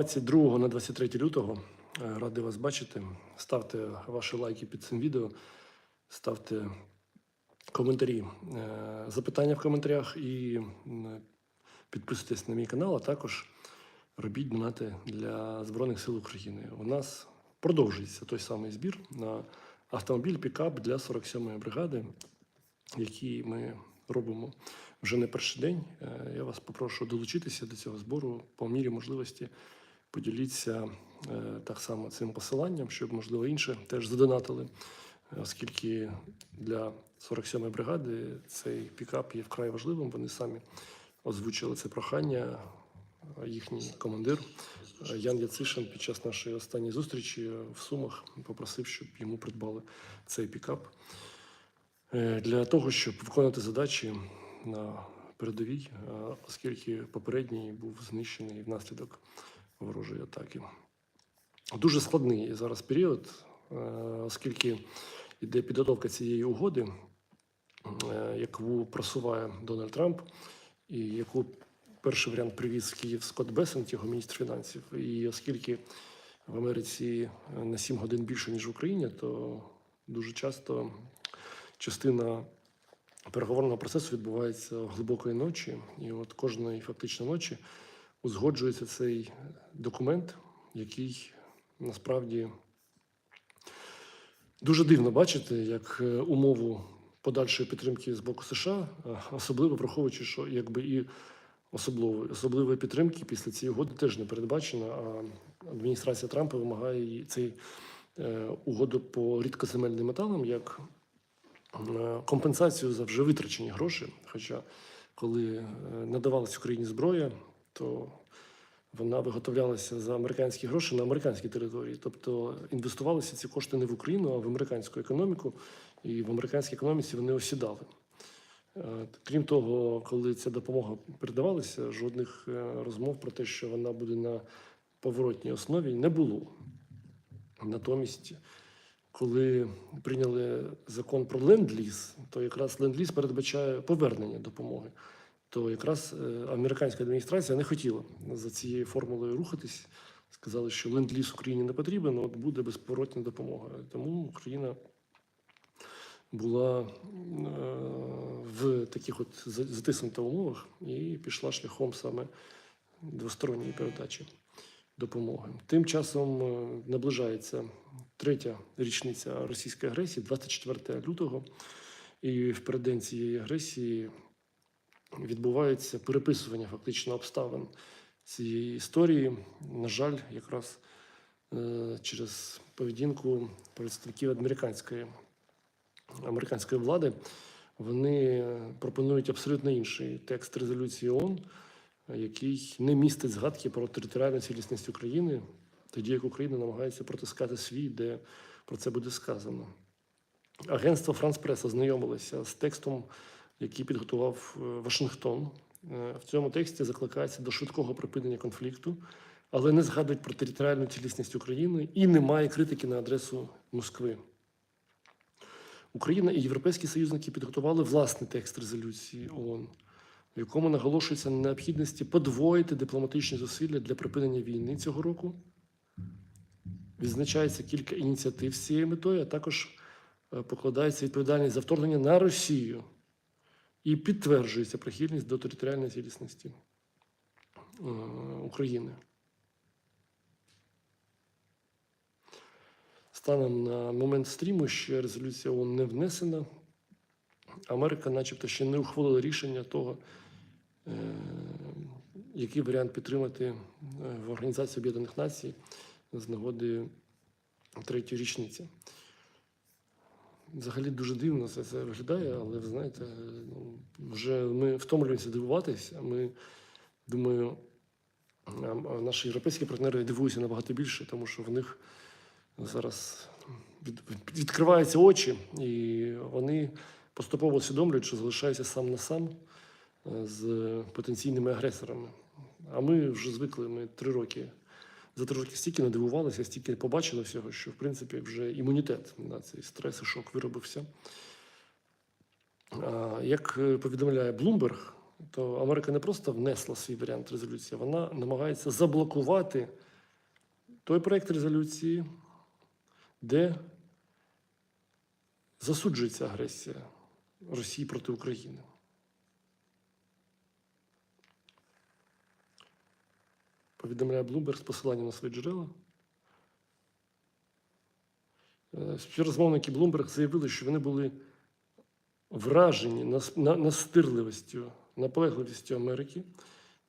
22 на 23 лютого. Е, Радий вас бачити. Ставте ваші лайки під цим відео, ставте коментарі, е, запитання в коментарях і підписуйтесь на мій канал, а також робіть донати для Збройних сил України. У нас продовжується той самий збір на автомобіль пікап для 47-ї бригади, який ми робимо вже не перший день. Е, Я вас попрошу долучитися до цього збору по мірі можливості. Поділіться е, так само цим посиланням, щоб, можливо, інші теж задонатили, оскільки для 47-ї бригади цей пікап є вкрай важливим. Вони самі озвучили це прохання. Їхній командир е, Ян Яцишин під час нашої останньої зустрічі в Сумах попросив, щоб йому придбали цей пікап е, для того, щоб виконати задачі на передовій, оскільки попередній був знищений внаслідок ворожої атаки. Дуже складний зараз період, е, оскільки йде підготовка цієї угоди, е, яку просуває Дональд Трамп, і яку перший варіант привіз в Київ Скотт Бесент, його міністр фінансів. І оскільки в Америці на 7 годин більше, ніж в Україні, то дуже часто частина переговорного процесу відбувається глибокої ночі, і от кожної фактично ночі узгоджується цей документ, який насправді дуже дивно бачити як е, умову подальшої підтримки з боку США, е, особливо враховуючи, що якби і особливої особливої підтримки після цієї угоди теж не передбачено. А адміністрація Трампа вимагає цей е, угоду по рідкоземельним металам як компенсацію за вже витрачені гроші. Хоча, коли надавалась Україні зброя, то вона виготовлялася за американські гроші на американській території. Тобто інвестувалися ці кошти не в Україну, а в американську економіку, і в американській економіці вони осідали. Е, Крім того, коли ця допомога передавалася, жодних е, розмов про те, що вона буде на поворотній основі, не було. Натомість, коли прийняли закон про ленд-ліз, то якраз ленд-ліз передбачає повернення допомоги. То якраз е, американська адміністрація не хотіла за цією формулою рухатись. Сказали, що ленд-ліз Україні не потрібен, от буде безповоротна допомога. Тому Україна була е, в таких от затиснутих умовах і пішла шляхом саме двосторонньої передачі допомоги. Тим часом е, наближається третя річниця російської агресії, 24 лютого, і в цієї агресії відбувається переписування фактично обставин цієї історії. На жаль, якраз е, через поведінку представників американської американської влади, вони пропонують абсолютно інший текст резолюції ООН, який не містить згадки про територіальну цілісність України, тоді як Україна намагається протискати свій, де про це буде сказано. Агентство Франс Прес ознайомилося з текстом, який підготував е, Вашингтон. Е, В цьому тексті закликається до швидкого припинення конфлікту, але не згадують про територіальну цілісність України і немає критики на адресу Москви. Україна і європейські союзники підготували власний текст резолюції ООН, в якому наголошується на необхідності подвоїти дипломатичні зусилля для припинення війни цього року. Відзначається кілька ініціатив з цією метою, а також е, покладається відповідальність за вторгнення на Росію і підтверджується прихильність до територіальної цілісності е, України. Станом на момент стріму ще резолюція ООН не внесена. Америка, начебто, ще не ухвалила рішення того, е, який варіант підтримати е, в Організації Об'єднаних Націй з нагоди третьої річниці. Взагалі дуже дивно це, це виглядає, але ви знаєте, ну, вже ми втомлюємося дивуватися. Ми думаю, наші європейські партнери дивуються набагато більше, тому що в них зараз від, від- відкриваються очі, і вони поступово усвідомлюють, що залишаються сам на сам е, з потенційними агресорами. А ми вже звикли, ми три роки. За три роки стільки надивувалися, стільки побачили всього, що в принципі вже імунітет на цей стрес і шок виробився. Як е, повідомляє Блумберг, то Америка не просто внесла свій варіант резолюції, вона намагається заблокувати той проєкт резолюції, де засуджується агресія Росії проти України. Повідомляє Блумберг з посиланням на свої джерела. Е, Співрозмовники Блумберг заявили, що вони були вражені настирливістю, наполегливістю Америки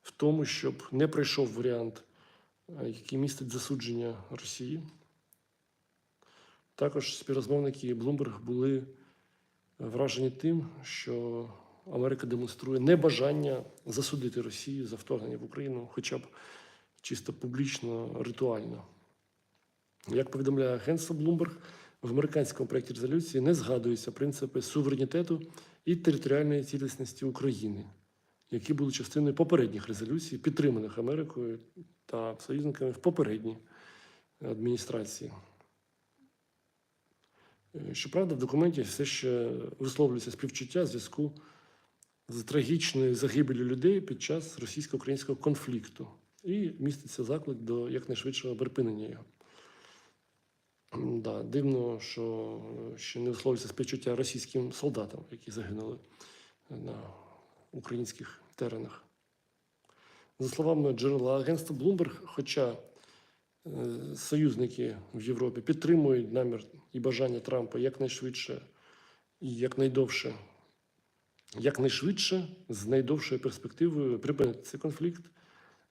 в тому, щоб не пройшов варіант, е, який містить засудження Росії. Також співрозмовники Блумберг були вражені тим, що Америка демонструє небажання засудити Росію за вторгнення в Україну, хоча б чисто публічно, ритуально. Як повідомляє агентство Bloomberg, в американському проєкті резолюції не згадуються принципи суверенітету і територіальної цілісності України, які були частиною попередніх резолюцій, підтриманих Америкою та союзниками в попередній адміністрації. Е, Щоправда, в документі все ще висловлюється співчуття в зв'язку з трагічною загибелью людей під час російсько-українського конфлікту і міститься заклик до якнайшвидшого припинення його. Да, дивно, що ще не висловлюється співчуття російським солдатам, які загинули на українських теренах. За словами джерела агентства Bloomberg, хоча е, союзники в Європі підтримують намір і бажання Трампа якнайшвидше і якнайдовше, якнайшвидше, з найдовшою перспективою припинити цей конфлікт,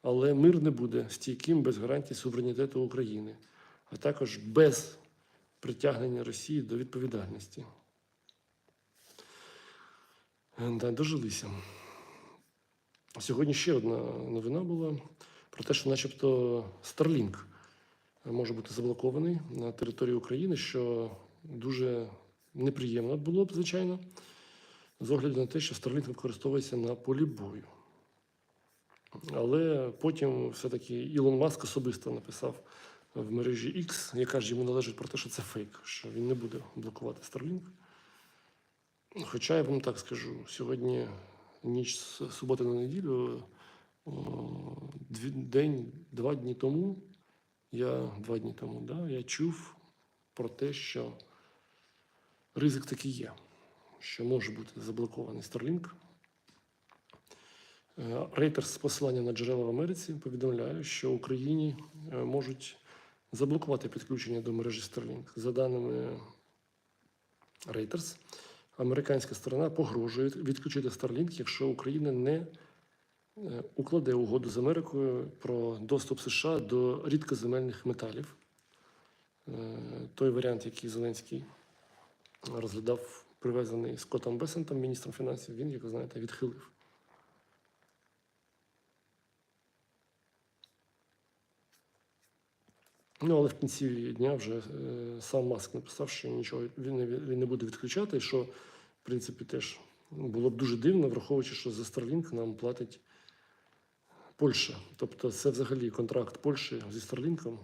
але мир не буде стійким без гарантій суверенітету України, а також без притягнення Росії до відповідальності. Да, дожилися. Сьогодні ще одна новина була про те, що, начебто, Starlink може бути заблокований на території України, що дуже неприємно було б, звичайно, з огляду на те, що Starlink використовується на полі бою. Але потім все-таки Ілон Маск особисто написав в мережі X, яка ж йому належить про те, що це фейк, що він не буде блокувати Starlink. Хоча я вам так скажу, сьогодні ніч з суботи на неділю, день, два дні тому, я два дні тому, да, я чув про те, що ризик такий є, що може бути заблокований Starlink. Е, Reuters з посилання на джерела в Америці повідомляє, що Україні е, можуть заблокувати підключення до мережі Starlink. За даними Reuters, американська сторона погрожує відключити Starlink, якщо Україна не е, укладе угоду з Америкою про доступ США до рідкоземельних металів. Той варіант, який Зеленський розглядав, привезений Скоттом Бесентом, міністром фінансів, він, як ви знаєте, відхилив. Ну, але в кінці дня вже е, сам Маск написав, що нічого він не, він не буде відключати, що, в принципі, теж було б дуже дивно, враховуючи, що за Starlink нам платить Польща. Тобто це взагалі контракт Польщі зі Starlink.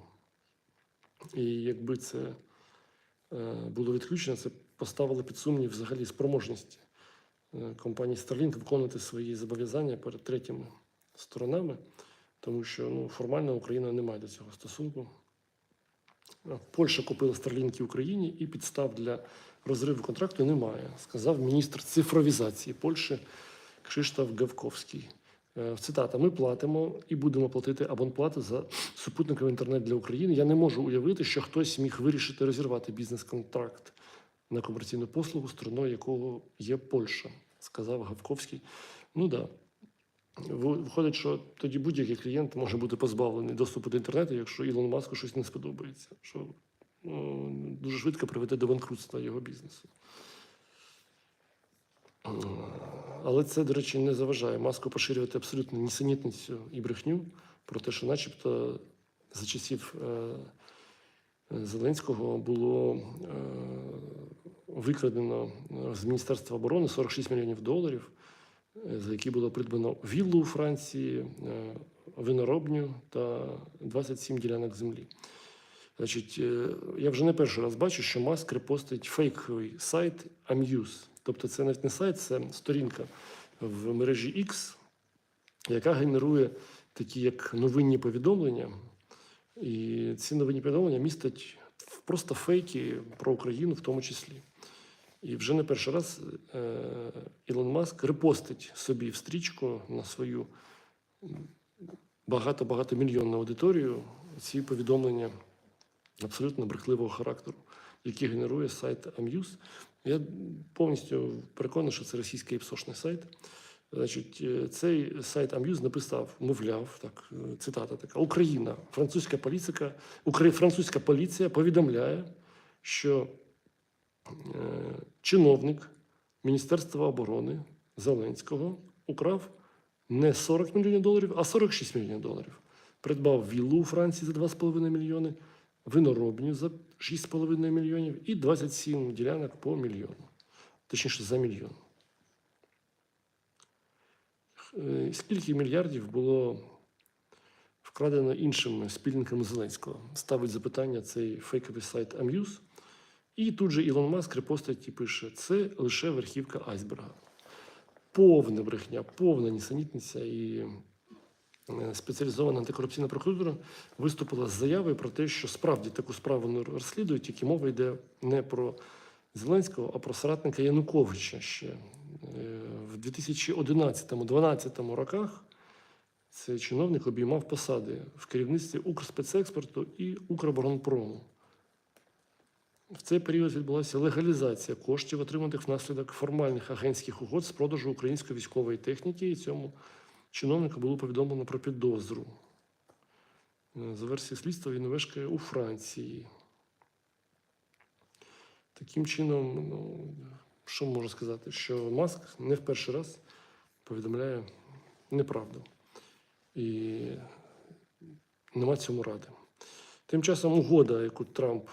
І якби це е, було відключено, це поставило під сумнів взагалі спроможність е, компанії Starlink виконувати свої зобов'язання перед третіми сторонами, тому що ну, формально Україна не має до цього стосунку. Польща купила Старлінки Україні і підстав для розриву контракту немає, сказав міністр цифровізації Польщі Кшиштоф Гавковський. Е, Цитата: Ми платимо і будемо платити абонплату за супутниковий інтернет для України. Я не можу уявити, що хтось міг вирішити розірвати бізнес-контракт на комерційну послугу, стороною якого є Польща, сказав Гавковський. Ну да. Виходить, що тоді будь-який клієнт може бути позбавлений доступу до інтернету, якщо Ілону Маску щось не сподобається, що ну, дуже швидко приведе до банкрутства його бізнесу. Але це, до речі, не заважає Маску поширювати абсолютно нісенітницю і брехню про те, що, начебто, за часів е, Зеленського було е, викрадено з Міністерства оборони 46 мільйонів доларів за які було придбано віллу у Франції, е, виноробню та 27 ділянок землі. Значить, е, я вже не перший раз бачу, що Маск репостить фейковий сайт Amuse. Тобто це навіть не сайт, це сторінка в мережі X, яка генерує такі як новинні повідомлення І ці новинні повідомлення містять просто фейки про Україну в тому числі. І вже не перший раз е, Ілон Маск репостить собі в стрічку на свою багато-багато мільйонну аудиторію ці повідомлення абсолютно брехливого характеру, які генерує сайт Amuse. Я повністю переконаний, що це російський іпсошний сайт. Значить, е, цей сайт Amuse написав, мовляв, так, е, цитата така: Україна, французька поліція, французька поліція повідомляє, що чиновник Міністерства оборони Зеленського украв не 40 мільйонів доларів, а 46 мільйонів доларів. Придбав віллу у Франції за 2,5 мільйони, виноробню за 6,5 мільйонів і 27 ділянок по мільйону. Точніше, за мільйон. Е, Скільки мільярдів було вкрадено іншими спільниками Зеленського? Ставить запитання цей фейковий сайт Amuse. І тут же Ілон Маск репостить і пише: це лише верхівка айсберга. Повна брехня, повна нісенітниця. І е, спеціалізована антикорупційна прокуратура виступила з заявою про те, що справді таку справу не розслідують, тільки мова йде не про Зеленського, а про соратника Януковича ще. Е, В 2011-2012 роках цей чиновник обіймав посади в керівництві Укрспецекспорту і Укроборонпрому. В цей період відбулася легалізація коштів, отриманих внаслідок формальних агентських угод з продажу української військової техніки, і цьому чиновнику було повідомлено про підозру. Е, За версією слідства він мешкає у Франції. Таким чином, ну, що можу сказати? Що Маск не в перший раз повідомляє неправду. І нема цьому ради. Тим часом угода, яку Трамп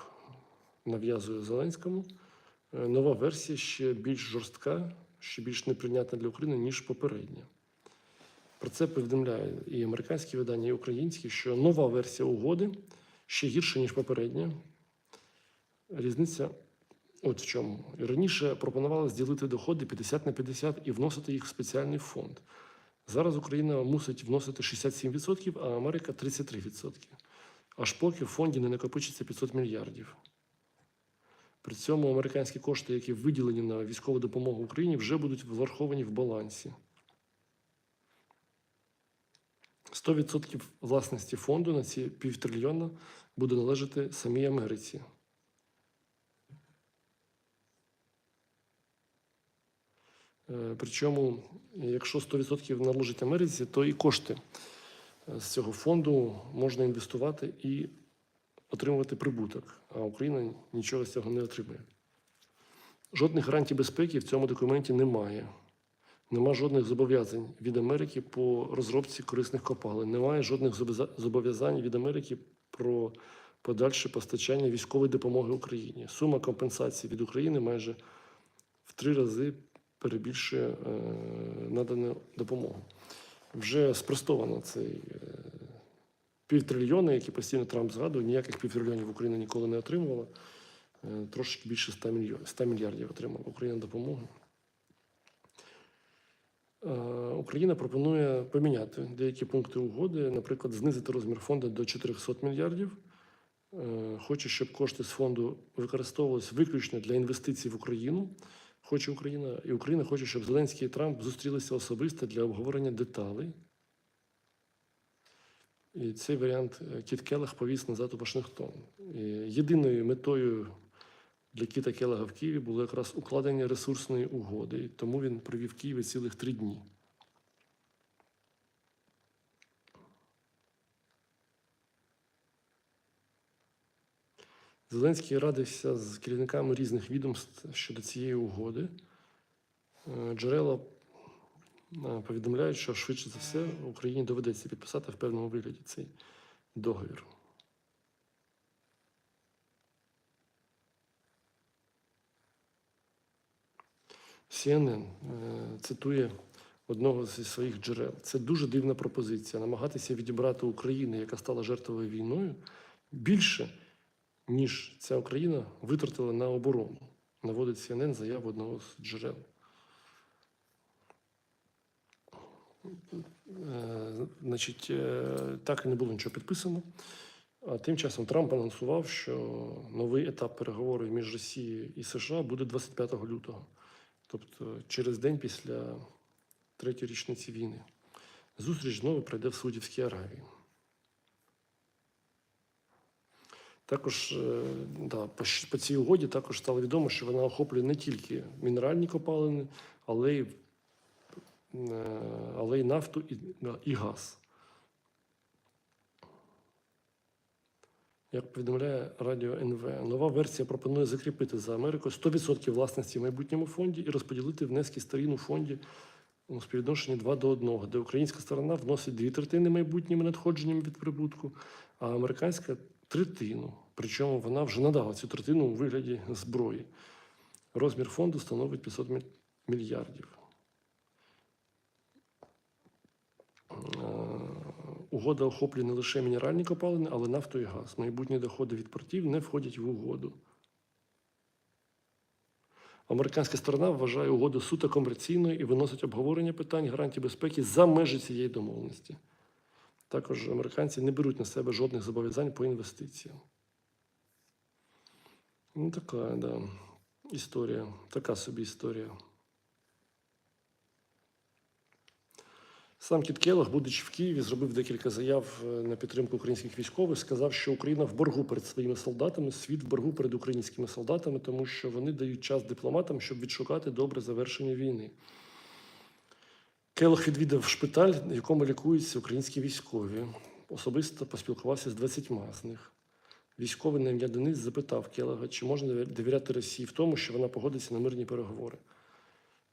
нав'язує Зеленському, е, нова версія ще більш жорстка, ще більш неприйнятна для України, ніж попередня. Про це повідомляє і американські видання, і українські, що нова версія угоди ще гірша, ніж попередня. Різниця от в чому. Раніше пропонували зділити доходи 50 на 50 і вносити їх в спеціальний фонд. Зараз Україна мусить вносити 67%, а Америка 33%. Аж поки в фонді не накопичиться 500 мільярдів. При цьому американські кошти, які виділені на військову допомогу Україні, вже будуть враховані в балансі. 100% власності фонду на ці півтрильйона буде належати самій Америці. Е, Причому, якщо 100% належить Америці, то і кошти е, з цього фонду можна інвестувати і отримувати прибуток, а Україна нічого з цього не отримує. Жодних гарантій безпеки в цьому документі немає. Нема жодних зобов'язань від Америки по розробці корисних копалин. Немає жодних зобов'язань від Америки про подальше постачання військової допомоги Україні. Сума компенсації від України майже в три рази перебільшує е, надану допомогу. Вже спростовано цей е, півтрильйона, які постійно Трамп згадує, ніяких півтрильйонів Україна ніколи не отримувала. Е, Трошки більше 100 мільйонів, 100 мільярдів отримала Україна допомоги. Е, Україна пропонує поміняти деякі пункти угоди, наприклад, знизити розмір фонду до 400 мільярдів. Е, Хоче, щоб кошти з фонду використовувалися виключно для інвестицій в Україну. Хоче Україна, і Україна хоче, щоб Зеленський і Трамп зустрілися особисто для обговорення деталей. І цей варіант е, Кіт Келех повіз назад у Вашингтон. І єдиною метою для Кіта Келега в Києві було якраз укладення ресурсної угоди, і тому він провів в Києві цілих три дні. Зеленський радився з керівниками різних відомств щодо цієї угоди. Е, Джерела повідомляють, що швидше за все Україні доведеться підписати в певному вигляді цей договір. CNN е, цитує одного зі своїх джерел. Це дуже дивна пропозиція намагатися відібрати Україну, яка стала жертвою війною, більше, ніж ця Україна витратила на оборону. Наводить CNN заяву одного з джерел. Значить, е, так і не було нічого підписано. А тим часом Трамп анонсував, що новий етап переговорів між Росією і США буде 25 лютого, тобто через день після третьої річниці війни. Зустріч знову пройде в Саудівській Аравії. Також е, да, по, цій угоді також стало відомо, що вона охоплює не тільки мінеральні копалини, але й, е, але й нафту і, і газ. Як повідомляє Радіо НВ, нова версія пропонує закріпити за Америкою 100% власності в майбутньому фонді і розподілити внески сторін у фонді у співвідношенні 2 до 1, де українська сторона вносить дві третини майбутніми надходженнями від прибутку, а американська третину. Причому вона вже надала цю третину у вигляді зброї. Розмір фонду становить 500 мільярдів. Угода охоплює не лише мінеральні копалини, але нафту і газ. Майбутні доходи від портів не входять в угоду. Американська сторона вважає угоду суто комерційною і виносить обговорення питань гарантій безпеки за межі цієї домовленості. Також американці не беруть на себе жодних зобов'язань по інвестиціям. Ну, така, да, історія, така собі історія. Сам Кіт Келлог, будучи в Києві, зробив декілька заяв е, на підтримку українських військових. Сказав, що Україна в боргу перед своїми солдатами, світ в боргу перед українськими солдатами, тому що вони дають час дипломатам, щоб відшукати добре завершення війни. Келлог відвідав шпиталь, в якому лікуються українські військові. Особисто поспілкувався з 20 з них. Військовий на ім'я Денис запитав Келлога, чи можна довіряти Росії в тому, що вона погодиться на мирні переговори.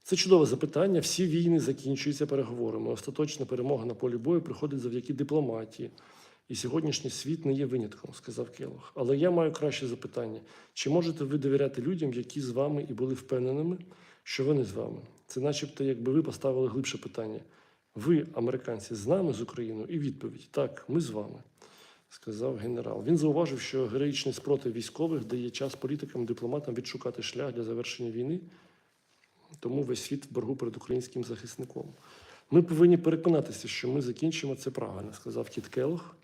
Це чудове запитання. Всі війни закінчуються переговорами. Остаточна перемога на полі бою приходить завдяки дипломатії. І сьогоднішній світ не є винятком, сказав Келох. Але я маю краще запитання: чи можете ви довіряти людям, які з вами і були впевненими, що вони з вами? Це начебто, якби ви поставили глибше питання. Ви, американці, з нами з Україною? І відповідь: так, ми з вами, сказав генерал. Він зауважив, що героїчний спротив військових дає час політикам, дипломатам відшукати шлях для завершення війни. Тому весь світ в боргу перед українським захисником. Ми повинні переконатися, що ми закінчимо це правильно, сказав Кіт Келох.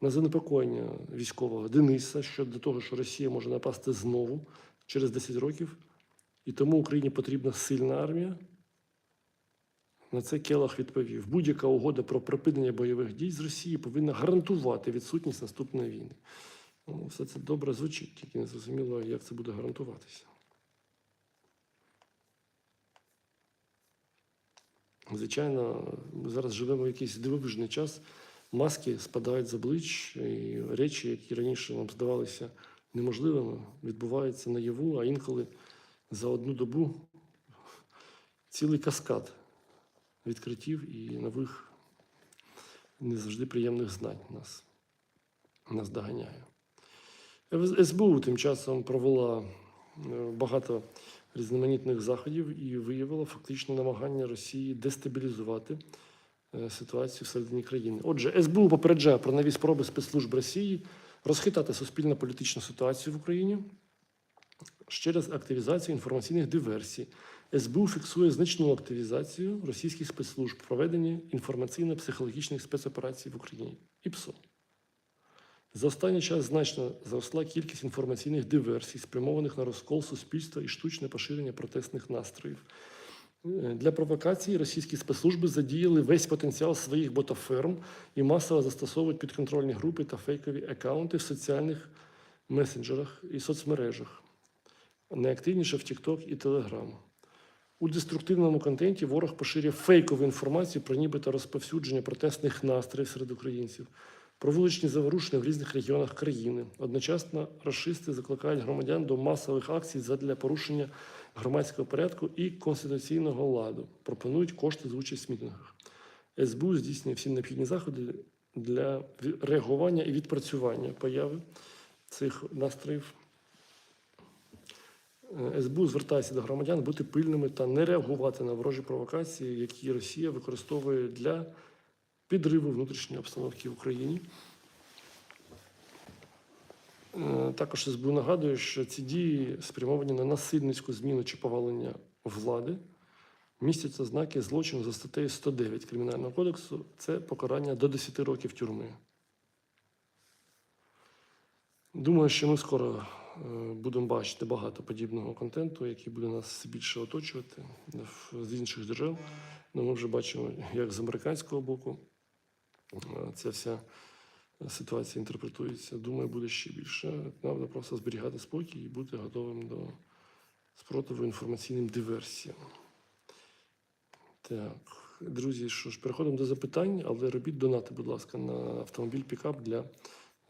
На занепокоєння військового Дениса щодо того, що Росія може напасти знову через 10 років, і тому Україні потрібна сильна армія. На це Келох відповів: будь-яка угода про припинення бойових дій з Росії повинна гарантувати відсутність наступної війни. Ну, все це добре звучить, тільки не зрозуміло, як це буде гарантуватися. Звичайно, ми зараз живемо в якийсь дивовижний час. Маски спадають з облич, і речі, які раніше нам здавалися неможливими, відбуваються наяву, а інколи за одну добу цілий каскад відкриттів і нових не завжди приємних знань нас, нас доганяє. СБУ тим часом провела е, багато різноманітних заходів і виявила фактично намагання Росії дестабілізувати е, ситуацію всередині країни. Отже, СБУ попереджає про нові спроби спецслужб Росії розхитати суспільно-політичну ситуацію в Україні через активізацію інформаційних диверсій. СБУ фіксує значну активізацію російських спецслужб в проведенні інформаційно-психологічних спецоперацій в Україні. ІПСО. За останній час значно зросла кількість інформаційних диверсій, спрямованих на розкол суспільства і штучне поширення протестних настроїв. Е, Для провокації російські спецслужби задіяли весь потенціал своїх ботаферм і масово застосовують підконтрольні групи та фейкові акаунти в соціальних месенджерах і соцмережах, найактивніше в TikTok і Telegram. У деструктивному контенті ворог поширює фейкову інформацію про нібито розповсюдження протестних настроїв серед українців, про вуличні заворушення в різних регіонах країни. Одночасно расисти закликають громадян до масових акцій задля порушення громадського порядку і конституційного ладу. Пропонують кошти за участь в мітингах. СБУ здійснює всі необхідні заходи для реагування і відпрацювання появи цих настроїв. Е, СБУ звертається до громадян бути пильними та не реагувати на ворожі провокації, які Росія використовує для підриву внутрішньої обстановки в Україні. Е, Також СБУ нагадує, що ці дії спрямовані на насильницьку зміну чи повалення влади, містять ознаки злочину за статтею 109 Кримінального кодексу. Це покарання до 10 років тюрми. Думаю, що ми скоро е, будемо бачити багато подібного контенту, який буде нас більше оточувати з інших джерел. Ну, ми вже бачимо, як з американського боку ця вся ситуація інтерпретується. Думаю, буде ще більше. Треба просто зберігати спокій і бути готовим до спротиву інформаційним диверсіям. Так, друзі, що ж, переходимо до запитань, але робіть донати, будь ласка, на автомобіль пікап для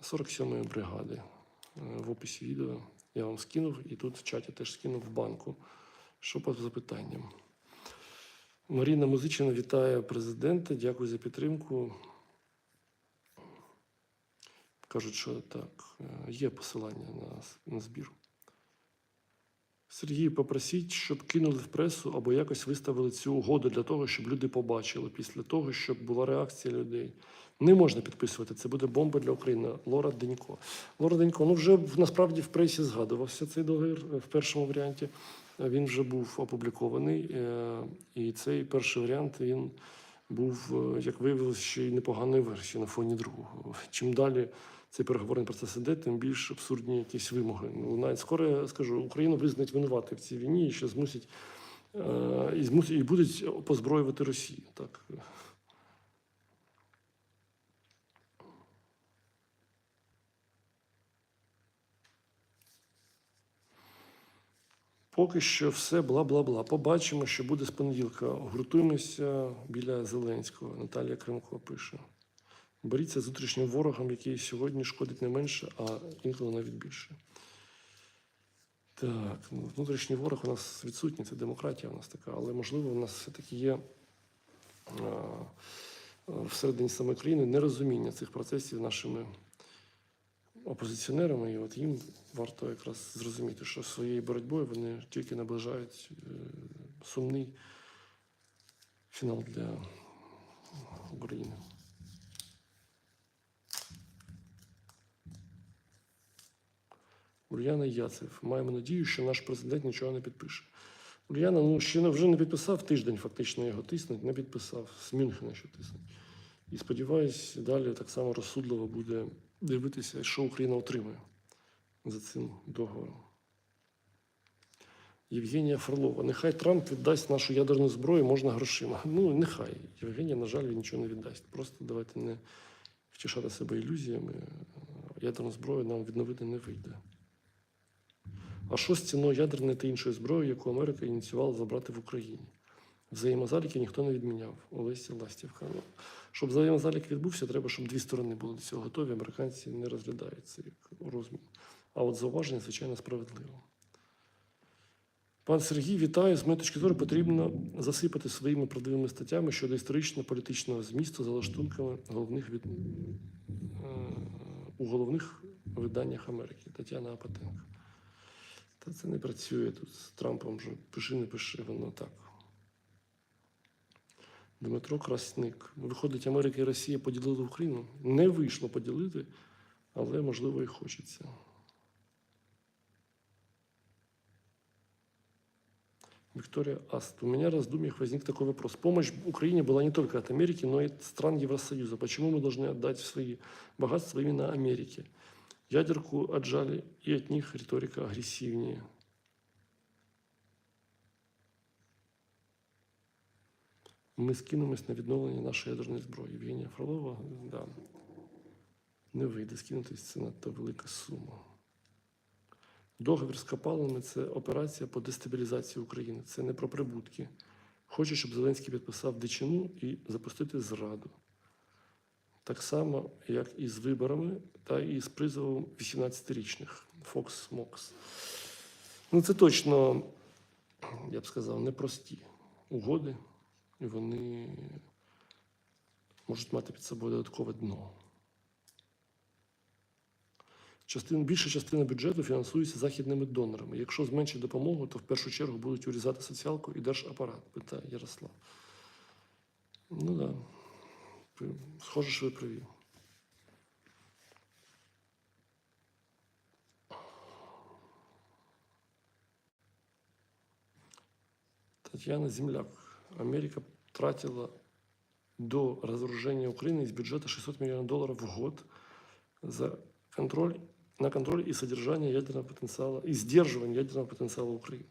47-ї бригади. Е, В описі відео я вам скинув, і тут в чаті теж скинув в банку. Що по запитанням? Маріна Музичина вітає президента. Дякую за підтримку. Кажуть, що так, е, є посилання на, на збір. Сергій, попросіть, щоб кинули в пресу або якось виставили цю угоду для того, щоб люди побачили після того, щоб була реакція людей. Не можна підписувати. Це буде бомба для України. Лора Денько. Лора Денько, ну вже насправді в пресі згадувався цей договір е, в першому варіанті. Е, Він вже був опублікований, і цей перший варіант він був, як виявилось, ще й непоганою версією на фоні другого. Чим далі цей переговорний процес іде, тим більш абсурдні якісь вимоги. Ну, навіть скоро я скажу, Україну визнають винувати в цій війні і ще змусять е, і змусять і будуть позброювати Росію. Так. Поки що все бла бла бла. Побачимо, що буде з понеділка. Гуртуємося біля Зеленського. Наталія Кремко пише. Боріться з внутрішнім ворогом, який сьогодні шкодить не менше, а інколи навіть більше. Так, ну, внутрішній ворог у нас відсутній, це демократія у нас така, але можливо, у нас все-таки є а, а, всередині самої країни нерозуміння цих процесів нашими опозиціонерами, і от їм варто якраз зрозуміти, що своєю боротьбою вони тільки наближають е, сумний фінал для України. Ульяна Яцев. Маємо надію, що наш президент нічого не підпише. Ульяна, ну ще вже не підписав тиждень, фактично його тиснуть, не підписав. З Мюнхена ще тиснуть. І сподіваюсь, далі так само розсудливо буде дивитися, що Україна отримує за цим договором. Євгенія Фролова. Нехай Трамп віддасть нашу ядерну зброю, можна грошима. Ну, нехай. Євгенія, на жаль, він нічого не віддасть. Просто давайте не втішати себе ілюзіями. Ядерну зброю нам відновити не вийде. А що з ціною ядерної та іншої зброї, яку Америка ініціювала забрати в Україні? Взаємозаліки ніхто не відміняв. Олеся Ластівка. Ну, щоб взаємозалік відбувся, треба, щоб дві сторони були до цього готові. Американці не розглядають це як розмін. А от зауваження, звичайно, справедливо. Пан Сергій, вітаю. З моєї точки зору, потрібно засипати своїми правдивими статтями щодо історично-політичного змісту за лаштунками головних від... е, у головних виданнях Америки. Тетяна Апатенко. Та це не працює тут з Трампом вже пиши, не пиши, воно так. Дмитро Красник. Виходить, Америка і Росія поділили Україну. Не вийшло поділити, але можливо і хочеться. Виктория Аст. У меня в раздумьях возник такой вопрос. Помощь Украине была не только от Америки, но и от стран Евросоюза. Почему мы должны отдать свои богатства именно Америке? Ядерку отжали, и от них риторика агрессивнее. Ми скинемось на відновлення нашої ядерної зброї. Євгенія Фролова, да. Не вийде скинутись, це надто велика сума. Договір з копалами це операція по дестабілізації України. Це не про прибутки. Хочу, щоб Зеленський підписав дичину і запустити зраду. Так само, як і з виборами, та і з призовом 18-річних Фокс Мокс. Ну, це точно, я б сказав, непрості угоди, і вони можуть мати під собою додаткове дно. Частина, більша частина бюджету фінансується західними донорами. Якщо зменшить допомогу, то в першу чергу будуть урізати соціалку і держапарат, питає Ярослав. Ну так. Да. Схоже, що ви праві. Татьяна Земляк. Америка тратила до разоружения Украины из бюджета 600 миллионов долларов в год за контроль на контроль и содержание ядерного потенциала, и сдерживание ядерного потенциала Украины.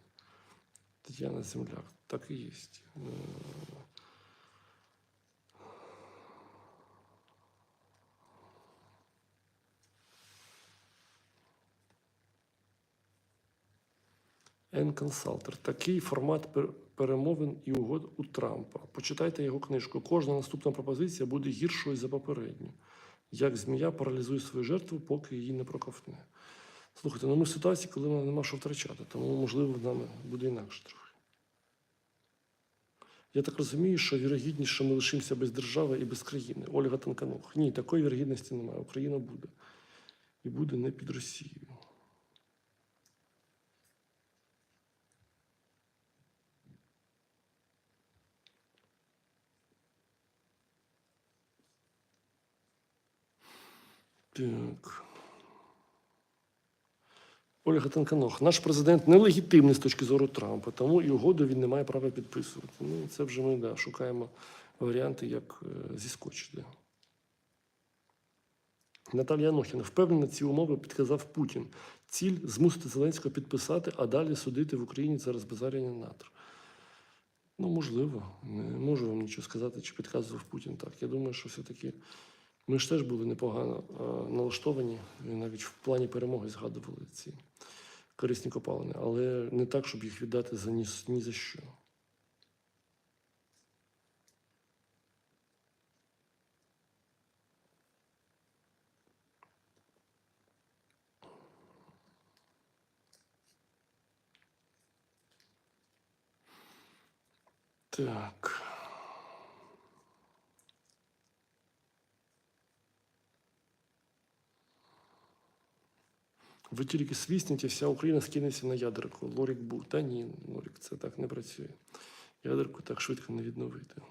Татьяна Земляк. Так и есть. N-консалтер. Такий формат перемовин і угод у Трампа. Почитайте його книжку. Кожна наступна пропозиція буде гіршою за попередню. Як змія паралізує свою жертву, поки її не проковтне. Слухайте, ну ми в ситуації, коли нам нема що втрачати, тому, можливо, в нами буде інакше трохи. Я так розумію, що вірогідність, що ми лишимося без держави і без країни. Ольга Танканух. Ні, такої вірогідності немає. Україна буде. І буде не під Росією. Так. Ольга Танканох. Наш президент нелегітимний з точки зору Трампа, тому і угоду він не має права підписувати. Ну, це вже ми да, шукаємо варіанти, як е, зіскочити. Наталія Анохіна. Впевнена, ці умови підказав Путін. Ціль змусити Зеленського підписати, а далі судити в Україні за розбазарення НАТО. Ну, можливо, не можу вам нічого сказати, чи підказував Путін так. Я думаю, що все-таки ми ж теж були непогано налаштовані, навіть в плані перемоги згадували ці корисні копалини, але не так, щоб їх віддати за ні, ні за що. Так. Ви тільки свісніть, вся Україна скинеться на ядерку. Лорік був. Та ні, Лорік, це так не працює. Ядерку так швидко не відновити.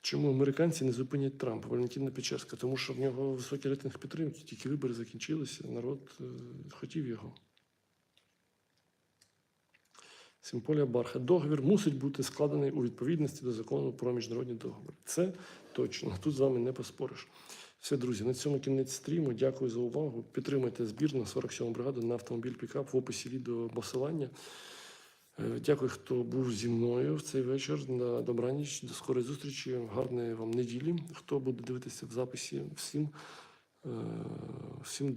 Чому американці не зупинять Трампа? Валентина Печерська. Тому що в нього високий рейтинг підтримки, тільки вибори закінчилися, народ е, хотів його. Симполія Барха. Договір мусить бути складений у відповідності до закону про міжнародні договори. Це точно. Тут з вами не поспориш. Все, друзі, на цьому кінець стріму. Дякую за увагу. Підтримайте збір на 47 бригаду на автомобіль пікап в описі відео посилання. Е, Дякую, хто був зі мною в цей вечір. На добраніч, до скорої зустрічі. Гарної вам неділі. Хто буде дивитися в записі, всім, е, всім добре.